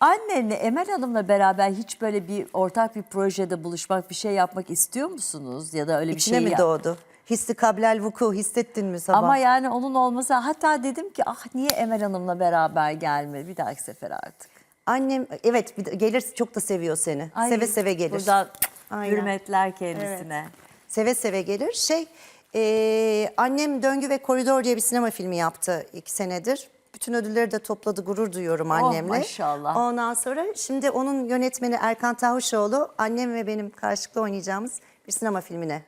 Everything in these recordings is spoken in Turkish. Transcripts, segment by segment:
Annenle Emel Hanım'la beraber hiç böyle bir ortak bir projede buluşmak, bir şey yapmak istiyor musunuz? Ya da öyle bir İçine şey mi yap- doğdu? Hissi kablel vuku hissettin mi sabah? Ama yani onun olması hatta dedim ki ah niye Emel Hanım'la beraber gelme bir dahaki sefer artık. Annem evet bir de gelir çok da seviyor seni. Ay, seve seve gelir. Buradan Aynen. hürmetler kendisine. Seve seve gelir. Şey e, annem Döngü ve Koridor diye bir sinema filmi yaptı iki senedir. Bütün ödülleri de topladı gurur duyuyorum annemle. Oh, maşallah. Ondan sonra şimdi onun yönetmeni Erkan Tavuşoğlu annem ve benim karşılıklı oynayacağımız bir sinema filmine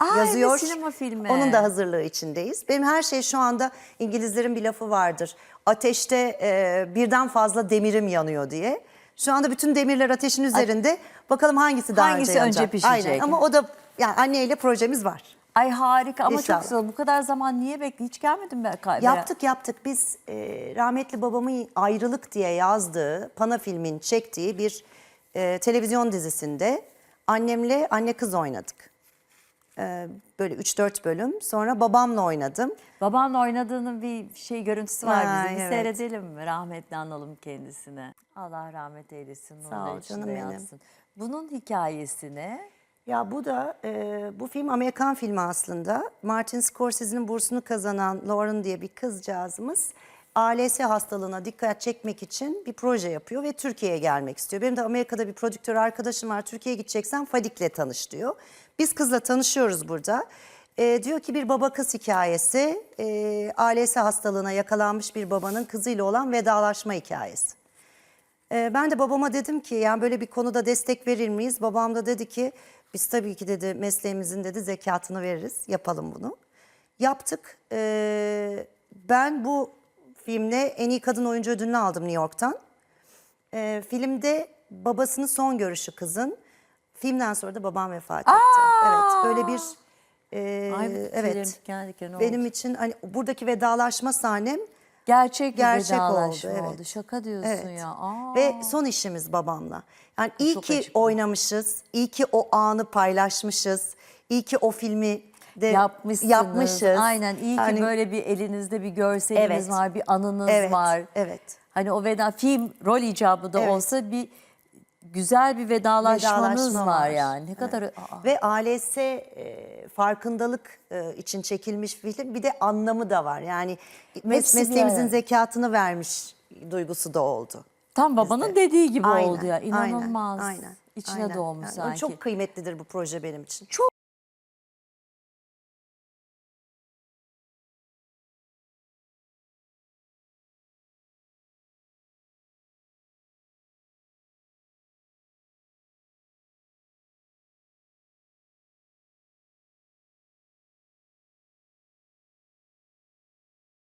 Aa, evet, yazıyor. sinema filmi. Onun da hazırlığı içindeyiz. Benim her şey şu anda İngilizlerin bir lafı vardır. Ateşte e, birden fazla demirim yanıyor diye. Şu anda bütün demirler ateşin üzerinde. Bakalım hangisi daha Hangisi önce önce yanacak? pişecek? Aynen. Ama o da yani anneyle projemiz var. Ay harika ama İnşallah. çok güzel. Bu kadar zaman niye bekle? Hiç gelmedin be Kaybe. Yaptık yaptık. Biz e, rahmetli babamın ayrılık diye yazdığı, Pana filmin çektiği bir e, televizyon dizisinde annemle anne kız oynadık. E, böyle 3-4 bölüm. Sonra babamla oynadım. Babanla oynadığının bir şey görüntüsü var Ha, bizim. Bir evet. seyredelim mi? Rahmetli analım kendisine. Allah rahmet eylesin. Sağ ol canım benim. yatsın. Bunun hikayesine Ya bu da e, bu film Amerikan filmi aslında. Martin Scorsese'nin bursunu kazanan Lauren diye bir kızcağızımız ALS hastalığına dikkat çekmek için bir proje yapıyor ve Türkiye'ye gelmek istiyor. Benim de Amerika'da bir prodüktör arkadaşım var. Türkiye'ye gideceksen Fadik'le tanış diyor. Biz kızla tanışıyoruz burada. E, diyor ki bir baba kız hikayesi. E, ALS hastalığına yakalanmış bir babanın kızıyla olan vedalaşma hikayesi. Ee, ben de babama dedim ki yani böyle bir konuda destek verir miyiz? Babam da dedi ki biz tabii ki dedi mesleğimizin dedi zekatını veririz. Yapalım bunu. Yaptık. Ee, ben bu filmle en iyi kadın oyuncu ödülünü aldım New York'tan. Ee, filmde babasının son görüşü kızın. Filmden sonra da babam vefat etti. Evet böyle bir e, Ay, evet. diken oldu. Benim için hani buradaki vedalaşma sahnem gerçek bir Gerçek vedalaşma oldu, oldu. evet. Şaka diyorsun Evet. ya. Aa. Ve son işimiz babamla. Yani iyi çok ki acıklı. oynamışız, iyi ki o anı paylaşmışız, iyi ki o filmi de yapmışsınız. yapmışız. Aynen iyi ki Yani- böyle bir elinizde bir görseliniz Evet. var, bir anınız Evet, var. evet. Hani o veda film rol icabı da Evet. olsa bir güzel bir vedalaşmanız Vedalaşma var, var. yani. Ne kadar Aa. Ve ALS e, farkındalık e, için çekilmiş film bir de anlamı da var. Yani mes- Hepsi bir mesleğimizin arada. zekatını vermiş duygusu da oldu. tam babanın dediği gibi Aynen, oldu ya. aynen, İnanılmaz. Aynen, İçine aynen. doğmuş Yani sanki. Çok kıymetlidir bu proje benim için. Çok